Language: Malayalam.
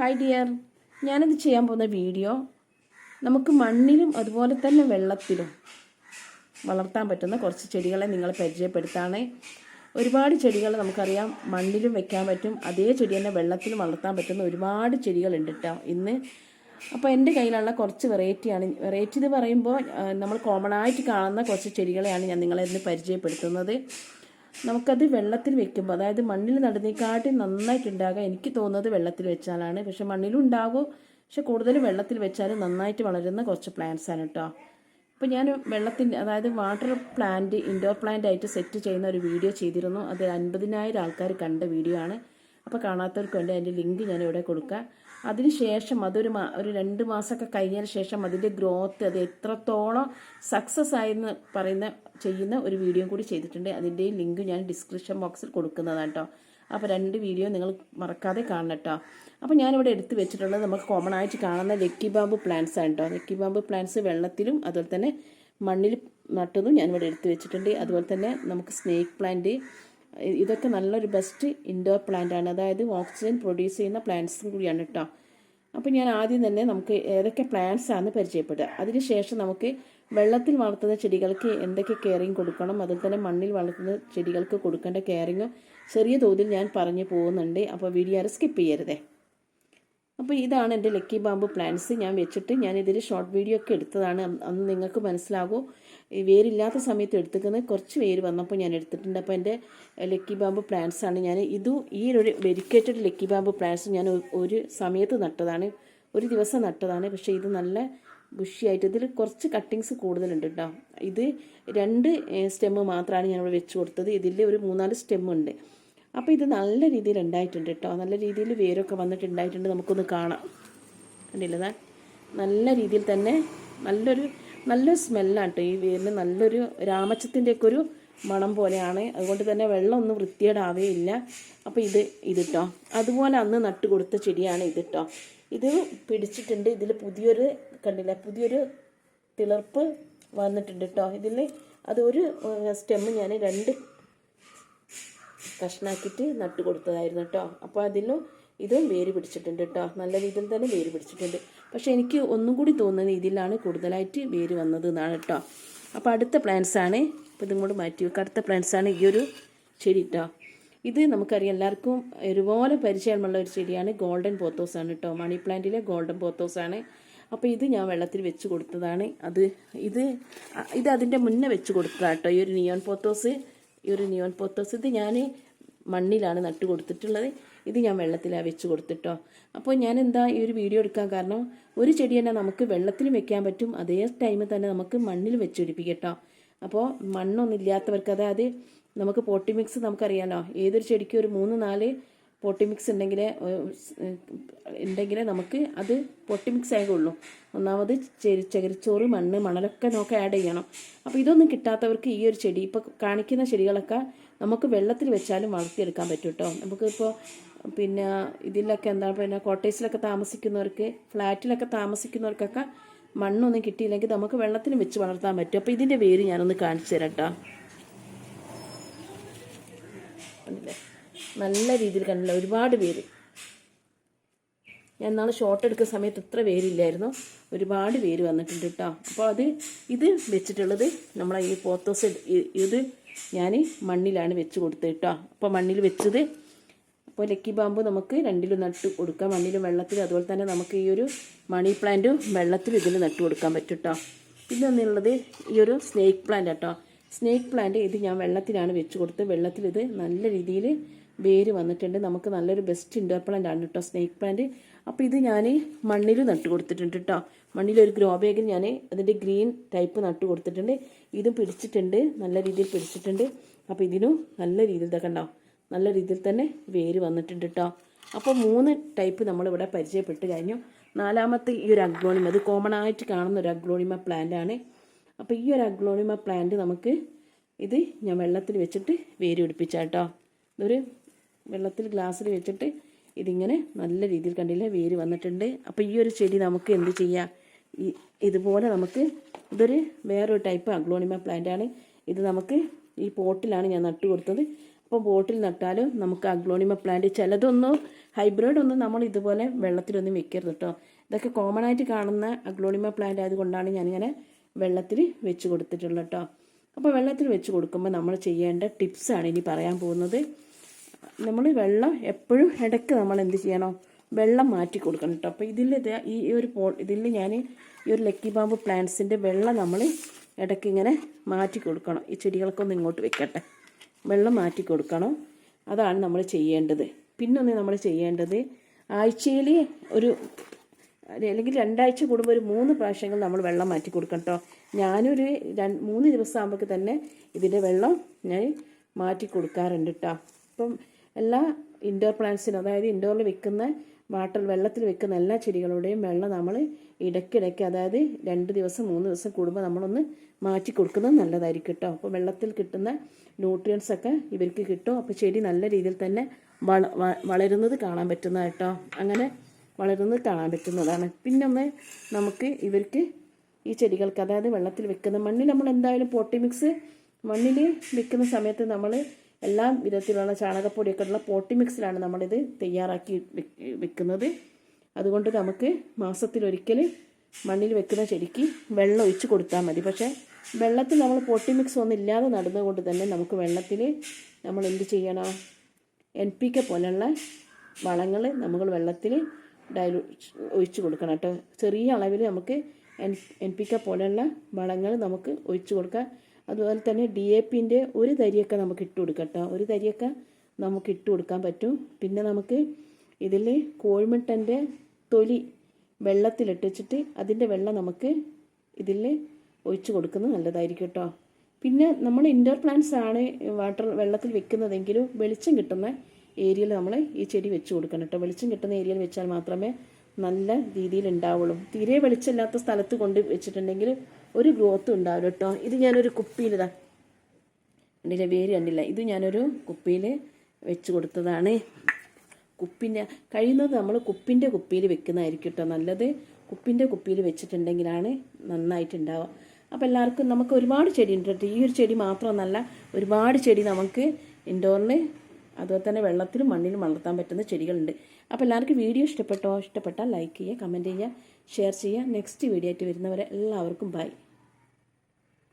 ഹായ് ഡിയർ ഞാനിത് ചെയ്യാൻ പോകുന്ന വീഡിയോ നമുക്ക് മണ്ണിലും അതുപോലെ തന്നെ വെള്ളത്തിലും വളർത്താൻ പറ്റുന്ന കുറച്ച് ചെടികളെ നിങ്ങൾ പരിചയപ്പെടുത്താണ്. ഒരുപാട് ചെടികൾ നമുക്കറിയാം മണ്ണിലും വെക്കാൻ പറ്റും. അതേ ചെടി തന്നെ വെള്ളത്തിലും വളർത്താൻ പറ്റുന്ന ഒരുപാട് ചെടികളുണ്ട് കേട്ടോ ഇന്ന്. അപ്പോൾ എന്റെ കയ്യിലുള്ള കുറച്ച് വെറൈറ്റിയാണ്. വെറൈറ്റി എന്ന് പറയുമ്പോൾ നമ്മൾ കോമൺ ആയിട്ട് കാണുന്ന കുറച്ച് ചെടികളെയാണ് ഞാൻ നിങ്ങളെ ഇന്ന് പരിചയപ്പെടുത്തുന്നത്. നമുക്കത് വെള്ളത്തിൽ വെക്കുമ്പോൾ അതായത് മണ്ണിൽ നടുന്നേക്കാട്ടി നന്നായിട്ടുണ്ടാകുക എനിക്ക് തോന്നുന്നത് വെള്ളത്തിൽ വെച്ചാലാണ്. പക്ഷെ മണ്ണിലും ഉണ്ടാകും പക്ഷെ കൂടുതലും വെള്ളത്തിൽ വെച്ചാൽ നന്നായിട്ട് വളരുന്ന കുറച്ച് പ്ലാന്റ്സ് ആണ് കേട്ടോ അപ്പോൾ ഞാൻ വെള്ളത്തിന്റെ അതായത് വാട്ടർ പ്ലാന്റ് ഇൻഡോർ പ്ലാന്റ് ആയിട്ട് സെറ്റ് ചെയ്യുന്ന ഒരു വീഡിയോ ചെയ്തിരുന്നു. അത് അൻപതിനായിരം ആൾക്കാർ കണ്ട വീഡിയോ ആണ്. അപ്പോൾ കാണാത്തവർക്ക് വേണ്ടി അതിന്റെ ലിങ്ക് ഞാൻ ഇവിടെ കൊടുക്കാം. അതിനുശേഷം അതൊരു മാ ഒരു രണ്ട് മാസമൊക്കെ കഴിഞ്ഞതിന് ശേഷം അതിന്റെ ഗ്രോത്ത് അത് എത്രത്തോളം സക്സസ് ആയെന്ന് പറയുന്ന ചെയ്യുന്ന ഒരു വീഡിയോ കൂടി ചെയ്തിട്ടുണ്ട്. അതിന്റെയും ലിങ്ക് ഞാൻ ഡിസ്ക്രിപ്ഷൻ ബോക്സിൽ കൊടുക്കുന്നതാണ് കേട്ടോ. അപ്പോൾ രണ്ട് വീഡിയോ നിങ്ങൾ മറക്കാതെ കാണണം കേട്ടോ. അപ്പോൾ ഞാനിവിടെ എടുത്ത് വെച്ചിട്ടുള്ളത് നമുക്ക് കോമൺ ആയിട്ട് കാണുന്ന ലക്കി ബാമ്പു പ്ലാന്റ്സ് ആണ് കേട്ടോ. ലക്കി ബാമ്പു പ്ലാന്റ്സ് വെള്ളത്തിലും അതുപോലെ തന്നെ മണ്ണിൽ നട്ടതും ഞാനിവിടെ എടുത്ത് വെച്ചിട്ടുണ്ട്. അതുപോലെ തന്നെ നമുക്ക് സ്നേക്ക് പ്ലാന്റ് ഇതൊക്കെ നല്ലൊരു ബെസ്റ്റ് ഇൻഡോർ പ്ലാന്റ് ആണ്. അതായത് ഓക്സിജൻ പ്രൊഡ്യൂസ് ചെയ്യുന്ന പ്ലാന്റ്സും കൂടിയാണ് കേട്ടോ അപ്പോൾ ഞാൻ ആദ്യം തന്നെ നമുക്ക് ഏതൊക്കെ പ്ലാന്റ്സ് ആണ് പരിചയപ്പെടുക. അതിനുശേഷം നമുക്ക് വെള്ളത്തിൽ വളർത്തുന്ന ചെടികൾക്ക് എന്തൊക്കെ കെയറിങ് കൊടുക്കണം അതുപോലെ തന്നെ മണ്ണിൽ വളർത്തുന്ന ചെടികൾക്ക് കൊടുക്കേണ്ട കെയറിങ്ങും ചെറിയ തോതിൽ ഞാൻ പറഞ്ഞു പോകുന്നുണ്ട്. അപ്പോൾ വീഡിയോ സ്കിപ്പ് ചെയ്യരുതേ. അപ്പോൾ ഇതാണ് എന്റെ ലക്കി ബാമ്പ് പ്ലാന്റ്സ് ഞാൻ വെച്ചിട്ട് ഞാൻ ഇതിൽ ഷോർട്ട് വീഡിയോ ഒക്കെ എടുത്തതാണ്. അന്ന് നിങ്ങൾക്ക് മനസ്സിലാകും? ഈ വേരില്ലാത്ത സമയത്ത് എടുത്തിരിക്കുന്നത് കുറച്ച് വേര് വന്നപ്പോൾ ഞാൻ എടുത്തിട്ടുണ്ട്. അപ്പോൾ എന്റെ ലക്കി ബാമ്പ് പ്ലാന്റ്സ് ആണ്. ഞാൻ ഇതും ഈ ഒരു വെരിക്കേറ്റഡ് ലക്കി ബാമ്പ് പ്ലാന്റ്സ് ഞാൻ ഒരു സമയത്ത് നട്ടതാണ്. ഒരു ദിവസം നട്ടതാണ്. പക്ഷേ ഇത് നല്ല ബുഷിയായിട്ട് ഇതിൽ കുറച്ച് കട്ടിങ്സ് കൂടുതലുണ്ട് കേട്ടോ ഇത് രണ്ട് സ്റ്റെമ്മ് മാത്രമാണ് ഞാനിവിടെ വെച്ച് കൊടുത്തത്. ഇതിൽ ഒരു മൂന്നാൽ സ്റ്റെമ്മുണ്ട് അപ്പോൾ ഇത് നല്ല രീതിയിൽ ഉണ്ടായിട്ടുണ്ട് കേട്ടോ നല്ല രീതിയിൽ വേരൊക്കെ വന്നിട്ടുണ്ടായിട്ടുണ്ട്. നമുക്കൊന്ന് കാണാം. കണ്ടില്ലതാ നല്ല രീതിയിൽ തന്നെ നല്ലൊരു നല്ലൊരു സ്മെല്ലാണ് കേട്ടോ ഈ വേരിന്. നല്ലൊരു രാമച്ചത്തിന്റെയൊക്കെ ഒരു മണം പോലെയാണ്. അതുകൊണ്ട് തന്നെ വെള്ളമൊന്നും വൃത്തിയേടാവേ ഇല്ല. അപ്പോൾ ഇത് ഇത് കേട്ടോ അതുപോലെ അന്ന് നട്ട് കൊടുത്ത ചെടിയാണ് ഇത് കേട്ടോ ഇത് പിടിച്ചിട്ടുണ്ട്. ഇതിൽ പുതിയൊരു കണ്ടില്ല? പുതിയൊരു തിളർപ്പ് വന്നിട്ടുണ്ട് കേട്ടോ ഇതിൽ അതൊരു സ്റ്റെമ്മ് ഞാൻ രണ്ട് കഷ്ണാക്കിയിട്ട് നട്ട് കൊടുത്തതായിരുന്നു കേട്ടോ അപ്പോൾ അതിലും ഇതും വേര് പിടിച്ചിട്ടുണ്ട് കേട്ടോ നല്ല രീതിയിൽ തന്നെ വേര് പിടിച്ചിട്ടുണ്ട്. പക്ഷേ എനിക്ക് ഒന്നും കൂടി തോന്നുന്നത് ഇതിലാണ് കൂടുതലായിട്ട് വേര് വന്നത് എന്നാണ് കേട്ടോ അപ്പോൾ അടുത്ത പ്ലാന്റ്സ് ആണ്. അപ്പോൾ ഇതും കൂടി മാറ്റി വെക്കുക അടുത്ത പ്ലാന്റ്സ് ആണ് ഈ ഒരു ചെടി കേട്ടോ ഇത് നമുക്കറിയാം എല്ലാവർക്കും ഒരുപോലെ പരിചയമുള്ള ഒരു ചെടിയാണ് ഗോൾഡൻ പോത്തോസ് ആണ് കേട്ടോ മണി പ്ലാന്റിലെ ഗോൾഡൻ പോത്തോസ് ആണ്. അപ്പോൾ ഇത് ഞാൻ വെള്ളത്തിൽ വെച്ച് കൊടുത്തതാണ്. അത് ഇത് ഇത് അതിന്റെ മുന്നേ വെച്ച് കൊടുത്തതാണ് കേട്ടോ ഈ ഒരു നിയോൺ പോത്തോസ് ഈ ഒരു നിയോൺ പോത്തോസ് ഇത് ഞാൻ മണ്ണിലാണ് നട്ട് കൊടുത്തിട്ടുള്ളത്. ഇത് ഞാൻ വെള്ളത്തിലാണ് വെച്ച് കൊടുത്തിട്ടോ. അപ്പോൾ ഞാൻ എന്താ ഈ ഒരു വീഡിയോ എടുക്കാൻ കാരണം ഒരു ചെടി തന്നെ നമുക്ക് വെള്ളത്തിൽ വെക്കാൻ പറ്റും അതേ ടൈമിൽ തന്നെ നമുക്ക് മണ്ണിൽ വെച്ച് പിടിപ്പിക്കട്ടോ അപ്പോൾ മണ്ണൊന്നും ഇല്ലാത്തവർക്ക് അതായത് നമുക്ക് പോട്ടി മിക്സ് നമുക്കറിയാലോ ഏതൊരു ചെടിക്കും ഒരു മൂന്ന് നാല് പോട്ടി മിക്സ് ഉണ്ടെങ്കിലേ ഉണ്ടെങ്കിൽ നമുക്ക് അത് പൊട്ടി മിക്സ് ആകുള്ളൂ ഒന്നാമത് ചെരി ചകിരിച്ചോറ് മണ്ണ് മണലൊക്കെ നമുക്ക് ആഡ് ചെയ്യണം. അപ്പോൾ ഇതൊന്നും കിട്ടാത്തവർക്ക് ഈ ഒരു ചെടി ഇപ്പോൾ കാണിക്കുന്ന ചെടികളൊക്കെ നമുക്ക് വെള്ളത്തിൽ വെച്ചാലും വളർത്തിയെടുക്കാൻ പറ്റും കേട്ടോ നമുക്കിപ്പോൾ പിന്നെ ഇതിലൊക്കെ എന്താ പിന്നെ കോട്ടേഴ്സിലൊക്കെ താമസിക്കുന്നവർക്ക് ഫ്ലാറ്റിലൊക്കെ താമസിക്കുന്നവർക്കൊക്കെ മണ്ണൊന്നും കിട്ടിയില്ലെങ്കിൽ നമുക്ക് വെള്ളത്തിൽ വെച്ച് വളർത്താൻ പറ്റും. അപ്പോൾ ഇതിന്റെ വേര് ഞാനൊന്ന് കാണിച്ചു തരാം കേട്ടോ നല്ല രീതിയിൽ കണ്ടില്ല? ഒരുപാട് പേര്. ഞാൻ നാളെ ഷോർട്ട് എടുക്കുന്ന സമയത്ത് ഇത്ര പേരില്ലായിരുന്നു. ഒരുപാട് പേര് വന്നിട്ടുണ്ട് കേട്ടോ. അപ്പോൾ അത് ഇത് വെച്ചിട്ടുള്ളത് നമ്മളെ ഈ പോത്തോസ് ഇത് ഞാൻ മണ്ണിലാണ് വെച്ച് കൊടുത്തത് കേട്ടോ. അപ്പോൾ മണ്ണിൽ വെച്ചത് അപ്പോൾ ലക്കി ബാമ്പ് നമുക്ക് രണ്ടിലും നട്ട് കൊടുക്കാം. മണ്ണിലും വെള്ളത്തിലും അതുപോലെ തന്നെ നമുക്ക് ഈ ഒരു മണി പ്ലാന്റും വെള്ളത്തിലും ഇതിൽ നട്ട് കൊടുക്കാൻ പറ്റും കേട്ടോ. പിന്നെ ഒന്നുള്ളത് ഈ ഒരു സ്നേക്ക് പ്ലാന്റ് കേട്ടോ സ്നേക്ക് പ്ലാന്റ് ഇത് ഞാൻ വെള്ളത്തിലാണ് വെച്ച് കൊടുത്തത്. വെള്ളത്തിൽ ഇത് നല്ല രീതിയിൽ വേര് വന്നിട്ടുണ്ട്. നമുക്ക് നല്ലൊരു ബെസ്റ്റ് ഇൻഡോർ പ്ലാന്റ് ആണ് കേട്ടോ സ്നേക്ക് പ്ലാന്റ്. അപ്പോൾ ഇത് ഞാൻ മണ്ണിൽ നട്ട് കൊടുത്തിട്ടുണ്ട് കേട്ടോ മണ്ണിലൊരു ഗ്രോ ബാഗിൽ ഞാൻ അതിന്റെ ഗ്രീൻ ടൈപ്പ് നട്ട് കൊടുത്തിട്ടുണ്ട്. ഇതും പിടിച്ചിട്ടുണ്ട്. നല്ല രീതിയിൽ പിടിച്ചിട്ടുണ്ട്. അപ്പോൾ ഇതിനും നല്ല രീതിയിൽ ഇതൊക്കെ ഉണ്ടാവും നല്ല രീതിയിൽ തന്നെ വേര് വന്നിട്ടുണ്ട് കേട്ടോ അപ്പോൾ മൂന്ന് ടൈപ്പ് നമ്മളിവിടെ പരിചയപ്പെട്ട് കഴിഞ്ഞു. നാലാമത്തെ ഈ ഒരു അഗ്ലോണിമ അത് കോമൺ ആയിട്ട് കാണുന്ന ഒരു അഗ്ലോണിമ പ്ലാന്റ് ആണ്. അപ്പോൾ ഈ ഒരു അഗ്ലോണിമ പ്ലാന്റ് നമുക്ക് ഇത് ഞാൻ വെള്ളത്തിൽ വെച്ചിട്ട് വേര് പിടിപ്പിച്ചാൽ കേട്ടോ ഇതൊരു വെള്ളത്തിൽ ഗ്ലാസ്സിൽ വെച്ചിട്ട് ഇതിങ്ങനെ നല്ല രീതിയിൽ കണ്ടില്ലേ വേര് വന്നിട്ടുണ്ട്. അപ്പോൾ ഈ ഒരു ചെടി നമുക്ക് എന്ത് ചെയ്യാം? ഇതുപോലെ നമുക്ക് ഇതൊരു വേറൊരു ടൈപ്പ് അഗ്ലോണിമ പ്ലാന്റ് ആണ്. ഇത് നമുക്ക് ഈ പോട്ടിലാണ് ഞാൻ നട്ടു കൊടുത്തത്. അപ്പോൾ ബോട്ടിൽ നട്ടാലും നമുക്ക് അഗ്ലോണിമ പ്ലാന്റ് ചിലതൊന്നും ഹൈബ്രിഡ് ഒന്നും നമ്മൾ ഇതുപോലെ വെള്ളത്തിലൊന്നും വെക്കരുത് കേട്ടോ ഇതൊക്കെ കോമൺ ആയിട്ട് കാണുന്ന അഗ്ലോണിമ പ്ലാന്റ് ആയതുകൊണ്ടാണ് ഞാനിങ്ങനെ വെള്ളത്തിൽ വെച്ച് കൊടുത്തിട്ടുള്ളത് കേട്ടോ അപ്പോൾ വെള്ളത്തിൽ വെച്ച് കൊടുക്കുമ്പോൾ നമ്മൾ ചെയ്യേണ്ട ടിപ്സാണ് ഇനി പറയാൻ പോകുന്നത്. നമ്മൾ വെള്ളം എപ്പോഴും ഇടയ്ക്ക് നമ്മൾ എന്ത് ചെയ്യണം? വെള്ളം മാറ്റി കൊടുക്കണം കേട്ടോ അപ്പോൾ ഇതിൽ ഇത് ഈ ഒരു പോ ഇതിൽ ഞാൻ ഈ ഒരു ലക്കി ബാമ്പ് പ്ലാന്റ്സിന്റെ വെള്ളം നമ്മൾ ഇടയ്ക്ക് ഇങ്ങനെ മാറ്റി കൊടുക്കണം. ഈ ചെടികൾക്കൊന്ന് ഇങ്ങോട്ട് വെക്കട്ടെ. വെള്ളം മാറ്റി കൊടുക്കണം. അതാണ് നമ്മൾ ചെയ്യേണ്ടത്. പിന്നൊന്ന് നമ്മൾ ചെയ്യേണ്ടത് ആഴ്ചയിൽ ഒരു അല്ലെങ്കിൽ രണ്ടാഴ്ച കൂടുമ്പോൾ ഒരു മൂന്ന് പ്രാവശ്യങ്ങൾ നമ്മൾ വെള്ളം മാറ്റി കൊടുക്കണം കേട്ടോ ഞാനൊരു മൂന്ന് ദിവസം തന്നെ ഇതിന്റെ വെള്ളം ഞാൻ മാറ്റി കൊടുക്കാറുണ്ട് കേട്ടോ അപ്പം എല്ലാ ഇൻഡോർ പ്ലാന്റ്സിനും അതായത് ഇൻഡോറിൽ വെക്കുന്ന വാട്ടർ വെള്ളത്തിൽ വെക്കുന്ന എല്ലാ ചെടികളുടെയും വെള്ളം നമ്മൾ ഇടയ്ക്കിടയ്ക്ക് അതായത് രണ്ട് ദിവസം മൂന്ന് ദിവസം കൂടുമ്പോൾ നമ്മളൊന്ന് മാറ്റി കൊടുക്കുന്നത് നല്ലതായിരിക്കും കേട്ടോ. അപ്പോൾ വെള്ളത്തിൽ കിട്ടുന്ന ന്യൂട്രിയൻസ് ഒക്കെ ഇവർക്ക് കിട്ടും. അപ്പോൾ ചെടി നല്ല രീതിയിൽ തന്നെ വള വളരുന്നത് കാണാൻ പറ്റുന്ന കേട്ടോ. അങ്ങനെ വളരുന്നത് കാണാൻ പറ്റുന്നതാണ്. പിന്നെ ഒന്ന് നമുക്ക് ഇവർക്ക് ഈ ചെടികൾക്ക് അതായത് വെള്ളത്തിൽ വെക്കുന്ന മണ്ണിൽ നമ്മൾ എന്തായാലും പോട്ടി മിക്സ് മണ്ണിൽ വെക്കുന്ന സമയത്ത് നമ്മൾ എല്ലാ വിധത്തിലുള്ള ചാണകപ്പൊടിയൊക്കെ ഉള്ള പോട്ടി മിക്സിലാണ് നമ്മളിത് തയ്യാറാക്കി വെക്ക്- വെക്കുന്നത്. അതുകൊണ്ട് നമുക്ക് മാസത്തിലൊരിക്കൽ മണ്ണിൽ വെക്കുന്ന ചെടിക്ക് വെള്ളം ഒഴിച്ച് കൊടുത്താൽ മതി. പക്ഷേ വെള്ളത്തിൽ നമ്മൾ പൊട്ടി മിക്സ് ഒന്നും ഇല്ലാതെ നടുന്നതുകൊണ്ട് തന്നെ നമുക്ക് വെള്ളത്തിൽ നമ്മൾ എന്ത് ചെയ്യണം? എൻ പി കെ പോലുള്ള വളങ്ങൾ നമ്മൾ വെള്ളത്തിൽ ഡയലൂ ഒഴിച്ച് കൊടുക്കണം കേട്ടോ. ചെറിയ അളവിൽ നമുക്ക് എൻ എൻ പി കെ പോലുള്ള വളങ്ങൾ നമുക്ക് ഒഴിച്ച് കൊടുക്കാം. അതുപോലെ തന്നെ ഡി എ പിന്റെ ഒരു തരിയൊക്കെ നമുക്ക് ഇട്ട് കൊടുക്കട്ടോ. കേട്ടോ ഒരു തരിയൊക്കെ നമുക്ക് ഇട്ട് കൊടുക്കാൻ പറ്റും. പിന്നെ നമുക്ക് ഇതിൽ കോഴിമുട്ടന്റെ തൊലി വെള്ളത്തിലിട്ട് വെച്ചിട്ട് അതിന്റെ വെള്ളം നമുക്ക് ഇതിൽ ഒഴിച്ച് കൊടുക്കുന്നത് നല്ലതായിരിക്കും കേട്ടോ. പിന്നെ നമ്മൾ ഇൻഡോർ പ്ലാന്റ്സ് ആണ് വാട്ടർ വെള്ളത്തിൽ വെക്കുന്നതെങ്കിലും വെളിച്ചം കിട്ടുന്ന ഏരിയയിൽ നമ്മൾ ഈ ചെടി വെച്ച് കൊടുക്കണം കേട്ടോ. വെളിച്ചം കിട്ടുന്ന ഏരിയയിൽ വെച്ചാൽ മാത്രമേ നല്ല രീതിയിൽ ഉണ്ടാവുള്ളൂ. തീരെ വെളിച്ചമില്ലാത്ത സ്ഥലത്ത് കൊണ്ട് വെച്ചിട്ടുണ്ടെങ്കിൽ ഒരു ഗ്രോത്ത് ഉണ്ടാവില്ല കേട്ടോ. ഇത് ഞാനൊരു കുപ്പിയിലിതാ കണ്ടില്ല? വേര് കണ്ടില്ല? ഇത് ഞാനൊരു കുപ്പിയിൽ വെച്ച് കൊടുത്തതാണ്. കുപ്പിന്റെ കഴിയുന്നത് നമ്മൾ കുപ്പിന്റെ കുപ്പിയിൽ വെക്കുന്നതായിരിക്കും കേട്ടോ നല്ലത്. കുപ്പിന്റെ കുപ്പിയിൽ വെച്ചിട്ടുണ്ടെങ്കിലാണ് നന്നായിട്ടുണ്ടാവുക. അപ്പോൾ എല്ലാവർക്കും നമുക്ക് ഒരുപാട് ചെടി ഉണ്ട് കേട്ടോ. ഈ ഒരു ചെടി മാത്രമൊന്നല്ല ഒരുപാട് ചെടി നമുക്ക് ഇൻഡോറിൽ അതുപോലെ തന്നെ വെള്ളത്തിലും മണ്ണിലും വളർത്താൻ പറ്റുന്ന ചെടികളുണ്ട്. അപ്പോൾ എല്ലാവർക്കും വീഡിയോ ഇഷ്ടപ്പെട്ടോ? ഇഷ്ടപ്പെട്ടാൽ ലൈക്ക് ചെയ്യുക കമന്റ് ചെയ്യുക. ഷെയർ ചെയ്യുക. നെക്സ്റ്റ് വീഡിയോ ആയിട്ട് വരുന്നവരെ എല്ലാവർക്കും ബൈ